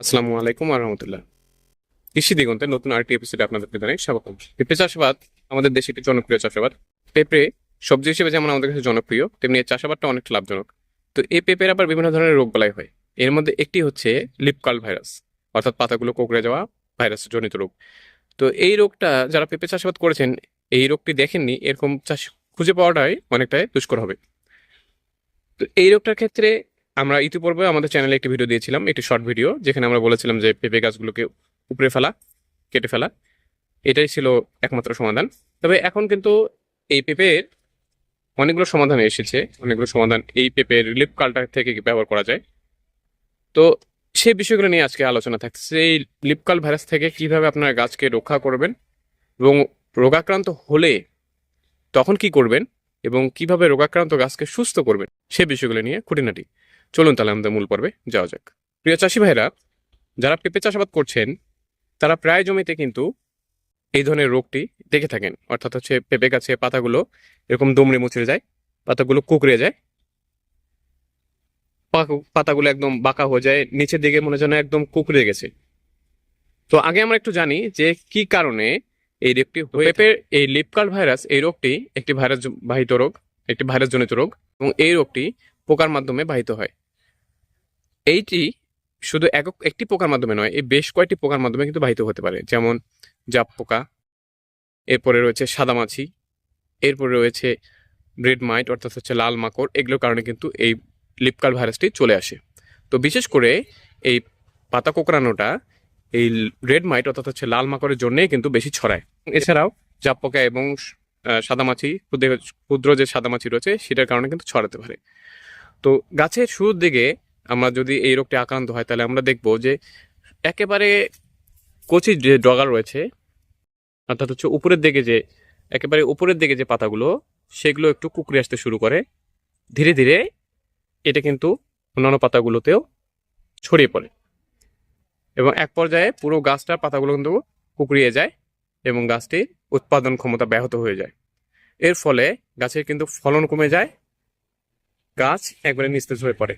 আসসালামু আলাইকুম রহমতুল্লাহ। কৃষি দিগন্তের নতুন আরেকটি এপিসোডে আপনাদেরকে জানাই স্বাগতম। পেঁপে চাষাবাদ আমাদের দেশে একটি জনপ্রিয় চাষাবাদ। পেঁপে সবজি হিসেবে যেমন আমাদের কাছে জনপ্রিয়, তেমনি এই চাষাবাদটা অনেক লাভজনক। তো এই পেঁপের আবার বিভিন্ন ধরনের রোগ বালাই হয়। এর মধ্যে একটি হচ্ছে লিপকাল ভাইরাস, অর্থাৎ পাতাগুলো কোকড়ে যাওয়া ভাইরাস জনিত রোগ। তো এই রোগটা যারা পেঁপে চাষাবাদ করেছেন, এই রোগটি দেখেননি, এরকম চাষ খুঁজে পাওয়াটাই অনেকটাই দুষ্কর হবে। তো এই রোগটার ক্ষেত্রে আমরা ইতিপূর্বে আমাদের চ্যানেলে একটি ভিডিও দিয়েছিলাম, একটি শর্ট ভিডিও যেখানে আমরা বলেছিলাম যে পেঁপে গাছগুলোকে উপড়ে ফেলা, কেটে ফেলা। এটাই ছিল একমাত্র সমাধান। তবে এখন কিন্তু এই পেঁপের অনেকগুলো সমাধান এসেছে, অনেকগুলো সমাধান এই পেঁপের রিলিফ কালটার থেকে ব্যবহার করা যায়। তো সেই বিষয়গুলো নিয়ে আজকে আলোচনা থাকছে এই লিপকাল ভাইরাস থেকে কীভাবে আপনারা গাছকে রক্ষা করবেন এবং রোগাক্রান্ত হলে তখন কি করবেন এবং কীভাবে রোগাক্রান্ত গাছকে সুস্থ করবেন সে বিষয়গুলো নিয়ে খুঁটিনাটি। চলুন তাহলে আমাদের মূল পর্বে যাওয়া যাক। প্রিয় চাষি ভাইরা যারা পেঁপে চাষাবাদ করছেন, তারা প্রায় জমিতে কিন্তু এই ধরনের রোগটি দেখে থাকেন। অর্থাৎ হচ্ছে পেঁপে গাছে পাতাগুলো এরকম দুমড়ে মুচড়ে যায়, পাতাগুলো কুকড়ে যায় পাতাগুলো একদম বাঁকা হয়ে যায়, নিচের দিকে মনে যেন একদম কুকড়ে গেছে। তো আগে আমরা একটু জানি যে কি কারণে এই রোগটি পেঁপের এই লিপকাল ভাইরাস এই রোগটি একটি ভাইরাস বাহিত রোগ, একটি ভাইরাস জনিত রোগ এবং এই রোগটি পোকার মাধ্যমে বাহিত হয়। এইটি শুধু একক, একটি পোকার মাধ্যমে নয়, এই বেশ কয়েকটি পোকার মাধ্যমে কিন্তু বাহিত হতে পারে। যেমন জাপ পোকা, এরপরে রয়েছে সাদামাছি, এরপরে রয়েছে ব্রেড মাইট, অর্থাৎ হচ্ছে লাল মাকড়, এগুলোর কারণে কিন্তু এই লিপকাল ভাইরাসটি চলে আসে। তো বিশেষ করে এই পাতা কোকড়ানোটা এই রেড মাইট, অর্থাৎ হচ্ছে লাল মাকড়ের জন্যেই কিন্তু বেশি ছড়ায়। এছাড়াও জাপ পোকা এবং সাদামাছি ক্ষুদ্র ক্ষুদ্র যে সাদামাছি রয়েছে, সেটার কারণে কিন্তু ছড়াতে পারে। তো গাছের শুরুর দিকে আমরা যদি এই রোগটি আক্রান্ত হয়, তাহলে আমরা দেখব যে একেবারে কচি যে ডগা রয়েছে, অর্থাৎ হচ্ছে উপরের দিকে যে, একেবারে উপরের দিকে যে পাতাগুলো, সেগুলো একটু কুকড়ে আসতে শুরু করে। ধীরে ধীরে এটা কিন্তু অন্যান্য পাতাগুলোতেও ছড়িয়ে পড়ে। এবং এক পর্যায়ে পুরো গাছটার পাতাগুলো কিন্তু কুকড়িয়ে যায় এবং গাছটির উৎপাদন ক্ষমতা ব্যাহত হয়ে যায়। এর ফলে গাছের কিন্তু ফলন কমে যায়, গাছ একবারে নিস্তেজ হয়ে পড়ে।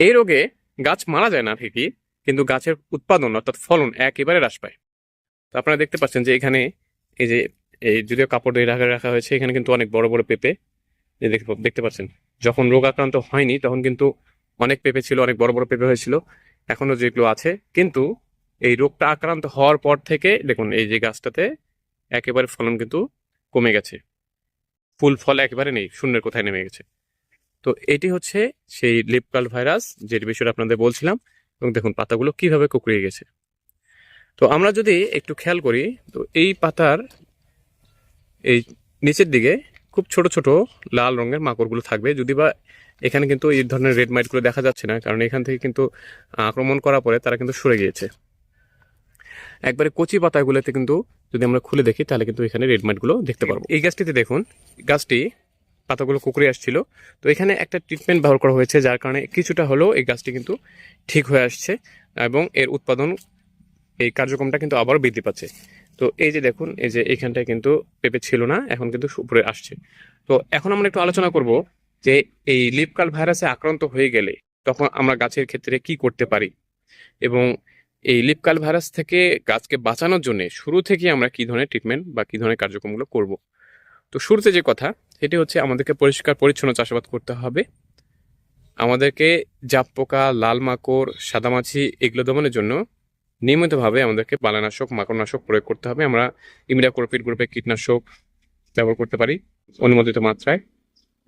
এই রোগে গাছ মারা যায় না, ঠিকই, কিন্তু গাছের উৎপাদন, অর্থাৎ ফলন একেবারে হ্রাস পায়। তো আপনারা দেখতে পাচ্ছেন যে এখানে এই যে, এই যদিও কাপড় দিয়ে রাখা রাখা হয়েছে, এখানে কিন্তু অনেক বড় বড় পেঁপে দেখতে পাচ্ছেন। যখন রোগ আক্রান্ত হয়নি, তখন কিন্তু অনেক পেঁপে ছিল, অনেক বড় বড় পেঁপে হয়েছিল এখনও যেগুলো আছে, কিন্তু এই রোগটা আক্রান্ত হওয়ার পর থেকে, দেখুন, এই যে গাছটাতে একেবারে ফলন কিন্তু কমে গেছে। ফুল ফল একেবারে নেই, শূন্যের কোথায় নেমে গেছে। তো এটি হচ্ছে সেই লিপকাল ভাইরাস, যেটি বিষয়ে আপনাদের বলছিলাম, এবং দেখুন পাতাগুলো কীভাবে কুকড়িয়ে গেছে। তো আমরা যদি একটু খেয়াল করি, তো এই পাতার এই নিচের দিকে খুব ছোট ছোট লাল রঙের মাকড়গুলো থাকবে, যদি বা এখানে কিন্তু এই ধরনের রেড মাইটগুলো দেখা যাচ্ছে না, কারণ এখান থেকে কিন্তু আক্রমণ করার পরে তারা কিন্তু সরে গিয়েছে। একবারে কচি পাতাগুলোতে কিন্তু যদি আমরা খুলে দেখি, তাহলে কিন্তু এখানে রেড মাইটগুলো দেখতে পারব। এই গাছটিতে দেখুন, গাছটি পাতাগুলো কুকড়ে আসছিল। তো এখানে একটা ট্রিটমেন্ট ব্যবহার করা হয়েছে, যার কারণে কিছুটা হলেও এই গাছটি কিন্তু ঠিক হয়ে আসছে এবং এর উৎপাদন এই কার্যক্রমটা কিন্তু আবার বৃদ্ধি পাচ্ছে। তো এই যে দেখুন, এই যে এখানটায় কিন্তু পেঁপে ছিল না, এখন কিন্তু উপরে আসছে। তো এখন আমরা একটু আলোচনা করব যে এই লিপকাল ভাইরাসে আক্রান্ত হয়ে গেলে তখন আমরা গাছের ক্ষেত্রে কি করতে পারি এবং এই লিপকাল ভাইরাস থেকে গাছকে বাঁচানোর জন্য শুরু থেকে আমরা কি ধরনের ট্রিটমেন্ট বা কি ধরনের কার্যক্রমগুলো করব? তো শুরুতে যে কথা, সেটি হচ্ছে আমাদেরকে পরিষ্কার পরিচ্ছন্ন চাষাবাদ করতে হবে। আমাদেরকে জাপ পোকা, লাল মাকড় সাদামাছি এগুলো দমনের জন্য নিয়মিতভাবে আমাদেরকে বালানাশক মাকড়নাশক প্রয়োগ করতে হবে। আমরা ইমিডাক্লোপিড গ্রুপে কীটনাশক ব্যবহার করতে পারি অনুমোদিত মাত্রায়।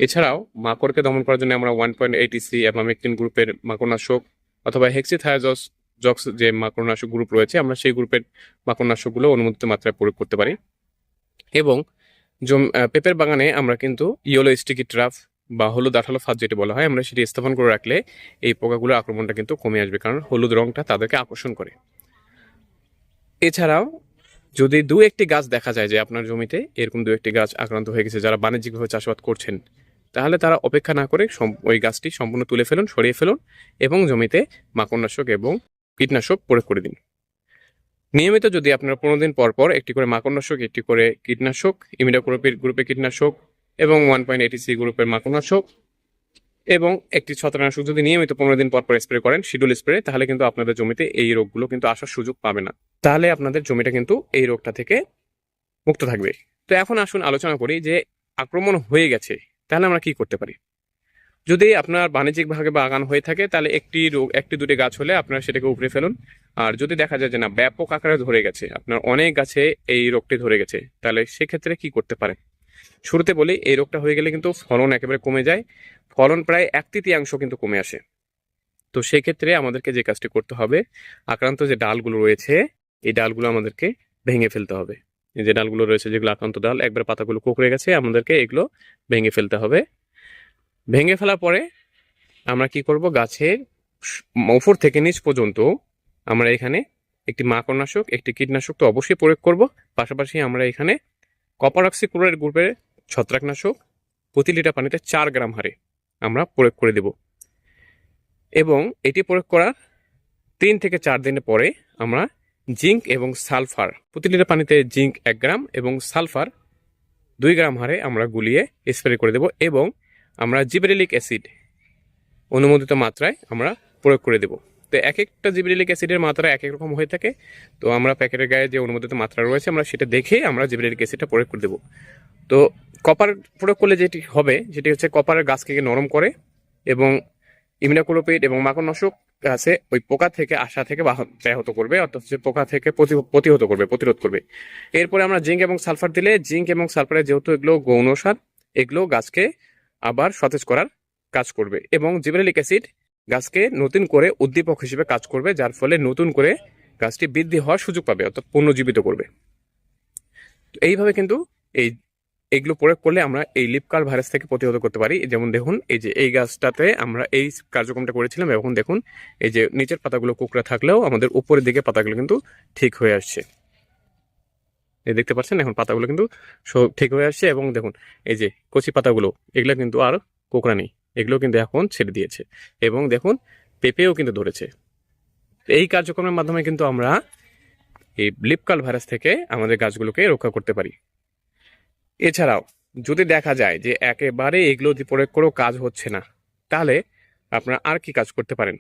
এছাড়াও মাকড়কে দমন করার জন্য আমরা one point eight EC emamectin গ্রুপের মাকড়নাশক অথবা হেক্সিথায়াজস জক্স যে মাকড়নাশক গ্রুপ রয়েছে, আমরা সেই গ্রুপের মাকড়নাশকগুলো অনুমোদিত মাত্রায় প্রয়োগ করতে পারি। এবং পেঁপের বাগানে আমরা কিন্তু ইয়েলো স্টিকি ট্রাফ বা হলুদ আঠালো ফাঁদ যেটি বলা হয়, আমরা সেটি স্থাপন করে রাখলে এই পোকাগুলোর আক্রমণটা কিন্তু কমে আসবে, কারণ হলুদ রংটা তাদেরকে আকর্ষণ করে। এছাড়াও যদি দু একটি গাছ দেখা যায় যে আপনার জমিতে, এরকম দু একটি গাছ আক্রান্ত হয়ে গেছে, যারা বাণিজ্যিকভাবে চাষাবাদ করছেন, তাহলে তারা অপেক্ষা না করে ওই গাছটি সম্পূর্ণ তুলে ফেলুন, সরিয়ে ফেলুন এবং জমিতে মাকড়নাশক এবং কীটনাশক প্রয়োগ করে দিন। নিয়মিত যদি আপনারা পনেরো দিন পর পর একটি করে মাকড়নাশক, একটি করে কীটনাশক ইমিডাক্লোপিড গ্রুপের কীটনাশক এবং ওয়ান পয়েন্ট এইটি সি গ্রুপের মাকড়নাশক এবং একটি ছত্রাকনাশক যদি নিয়মিত পনেরো দিন পর পর স্প্রে করেন শিডিউল স্প্রে তাহলে কিন্তু আপনাদের জমিতে এই রোগগুলো কিন্তু আসার সুযোগ পাবে না। তাহলে আপনাদের জমিটা কিন্তু এই রোগটা থেকে মুক্ত থাকবে। তো এখন আসুন আলোচনা করি যে আক্রমণ হয়ে গেছে, তাহলে আমরা কি করতে পারি? যদি আপনার বাণিজ্যিকভাবে বাগান হয়ে থাকে, তাহলে একটি রোগ, একটি দুটি গাছ হলে আপনারা সেটাকে উপড়ে ফেলুন। আর যদি দেখা যায় যে না, ব্যাপক আকারে ধরে গেছে, আপনার অনেক গাছে এই রোগটি ধরে গেছে, তাহলে সেক্ষেত্রে কি করতে পারেন? শুরুতে বলি, এই রোগটা হয়ে গেলে কিন্তু ফলন একেবারে কমে যায়, ফলন প্রায় এক তৃতীয়াংশ কিন্তু কমে আসে। তো সেক্ষেত্রে আমাদেরকে যে কাজটি করতে হবে, আক্রান্ত যে ডালগুলো রয়েছে, এই ডালগুলো আমাদেরকে ভেঙে ফেলতে হবে। যে ডালগুলো রয়েছে, যেগুলো আক্রান্ত ডাল, একবার পাতাগুলো কোকড়ে গেছে, আমাদেরকে এগুলো ভেঙে ফেলতে হবে। ভেঙে ফেলার পরে আমরা কি করব, গাছের উপর থেকে নিচ পর্যন্ত আমরা এখানে একটি মাকড়নাশক, একটি কীটনাশক তো অবশ্যই প্রয়োগ করব। পাশাপাশি আমরা এখানে কপার অক্সিক্লোরাইড গ্রুপের ছত্রাকনাশক প্রতি লিটার পানিতে চার গ্রাম হারে আমরা প্রয়োগ করে দেব। এবং এটি প্রয়োগ করার তিন থেকে চার দিন পরে আমরা জিঙ্ক এবং সালফার প্রতি লিটার পানিতে জিঙ্ক এক গ্রাম এবং সালফার দুই গ্রাম হারে আমরা গুলিয়ে স্প্রে করে দেব এবং আমরা জিবেরিলিক অ্যাসিড অনুমোদিত মাত্রায় আমরা প্রয়োগ করে দেব। তো এক একটা জিবেরিলিক অ্যাসিডের মাত্রা এক এক রকম হয়ে থাকে। তো আমরা প্যাকেটের গায়ে যে অনুমোদিত মাত্রা রয়েছে, আমরা সেটা দেখে আমরা জিবেরিলিক অ্যাসিডটা প্রয়োগ করে দেবো। তো কপার প্রয়োগ করলে যেটি হবে যেটি হচ্ছে কপারের গাছকে নরম করে এবং ইমিনাকুলোপিড এবং মাকড়নাশক গাছে ওই পোকা থেকে আশা থেকে ব্যাহত করবে, অর্থাৎ হচ্ছে পোকা থেকে প্রতি- প্রতিহত করবে, প্রতিরোধ করবে। এরপরে আমরা জিঙ্ক এবং সালফার দিলে জিঙ্ক এবং সালফারের যেহেতু এগুলো গৌণ সার, এগুলো গাছকে আবার সতেজ করার কাজ করবে এবং জিবেলিক অ্যাসিড গাছকে নতুন করে উদ্দীপক হিসেবে কাজ করবে, যার ফলে নতুন করে গাছটি বৃদ্ধি হওয়ার সুযোগ পাবে, অর্থাৎ পুনর্জীবিত করবে। এইভাবে কিন্তু এই, এগুলো প্রয়োগ করলে আমরা এই লিপকার ভাইরাস থেকে প্রতিহত করতে পারি। যেমন দেখুন, এই যে এই গাছটাতে আমরা এই কার্যক্রমটা করেছিলাম এখন দেখুন, এই যে নিচের পাতাগুলো কুকড়ে থাকলেও আমাদের উপরের দিকে পাতাগুলো কিন্তু ঠিক হয়ে আসছে। এই দেখতে পাচ্ছেন, এখন পাতাগুলো কিন্তু ঠিক হয়ে আসছে এবং দেখুন, এই যে কচি পাতাগুলো, এগুলো কিন্তু আর কোকড়া নেই। এগুলো কিন্তু এখন ছেড়ে দিয়েছে। এবং দেখুন, পেঁপেও কিন্তু ধরেছে। এই কার্যক্রমের মাধ্যমে কিন্তু আমরা এই লিপকাল ভাইরাস থেকে আমাদের গাছগুলোকে রক্ষা করতে পারি। এছাড়াও, যদি দেখা যায় যে একেবারে এগুলো প্রয়োগ করেও কাজ হচ্ছে না, তাহলে আপনারা আর কি কাজ করতে পারেন?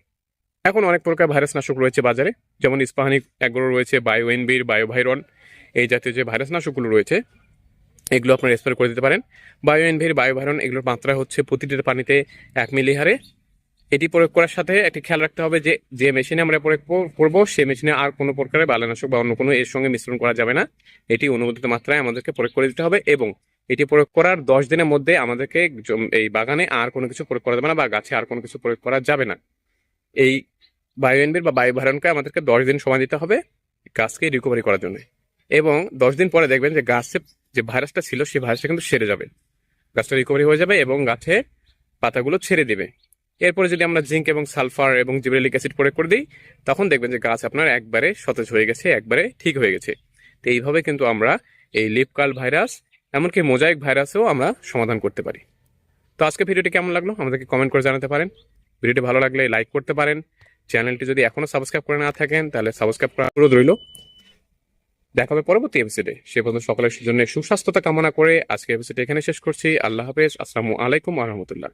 এখন অনেক প্রকার ভাইরাস নাশক রয়েছে বাজারে। যেমন ইস্পাহানি অ্যাগ্রো রয়েছে বায়ো এনবির বায়োভাইরন এই জাতীয় যে ভাইরাস নাশকগুলো রয়েছে এগুলো আপনারা স্প্রে করে দিতে পারেন। বায়ো এনভির বায়োভাইরন এগুলোর মাত্রা হচ্ছে প্রতিটির পানিতে এক মিলি হারে এটি প্রয়োগ করার সাথে একটি খেয়াল রাখতে হবে যে যে মেশিনে আমরা প্রয়োগ করব সেই মেশিনে আর কোনো প্রকারের বালানাশক বা অন্য কোনো এর সঙ্গে মিশ্রণ করা যাবে না। এটি অনুমোদিত মাত্রায় আমাদেরকে প্রয়োগ করে দিতে হবে এবং এটি প্রয়োগ করার দশ দিনের মধ্যে আমাদেরকে এই বাগানে আর কোনো কিছু প্রয়োগ করা যাবে না বা গাছে আর কোনো কিছু প্রয়োগ করা যাবে না। এই বায়ো এনবির বা বায়োভাইরনকে আমাদেরকে দশ দিন সময় দিতে হবে গাছকে রিকভারি করার জন্য। এবং দশ দিন পরে দেখবেন যে গাছে যে ভাইরাসটা ছিল, সেই ভাইরাসটা কিন্তু সেরে যাবে। গাছটা রিকভারি হয়ে যাবে এবং গাছে পাতাগুলো ছেড়ে দেবে। এরপরে যদি আমরা জিঙ্ক এবং সালফার এবং জিব্রেলিক অ্যাসিড প্রয়োগ করে দিই, তখন দেখবেন যে গাছ আপনার একবারে সতেজ হয়ে গেছে, একবারে ঠিক হয়ে গেছে। তো এইভাবে কিন্তু আমরা এই লিপকাল ভাইরাস, এমনকি মোজাইক ভাইরাসও আমরা সমাধান করতে পারি। তো আজকে ভিডিওটি কেমন লাগল? আমাদেরকে কমেন্ট করে জানাতে পারেন। ভিডিওটি ভালো লাগলে লাইক করতে পারেন। চ্যানেলটি যদি এখনও সাবস্ক্রাইব করে না থাকেন, তাহলে সাবস্ক্রাইব করা রইল। দেখা হবে পরবর্তী এপিসোডে সে পর্যন্ত সকলের জন্য সুস্বাস্থ্যতা কামনা করে আজকে এপিসোড এখানে শেষ করছি। আল্লাহ হাফেজ। আসসালামু আলাইকুম আহমতুল্লাহ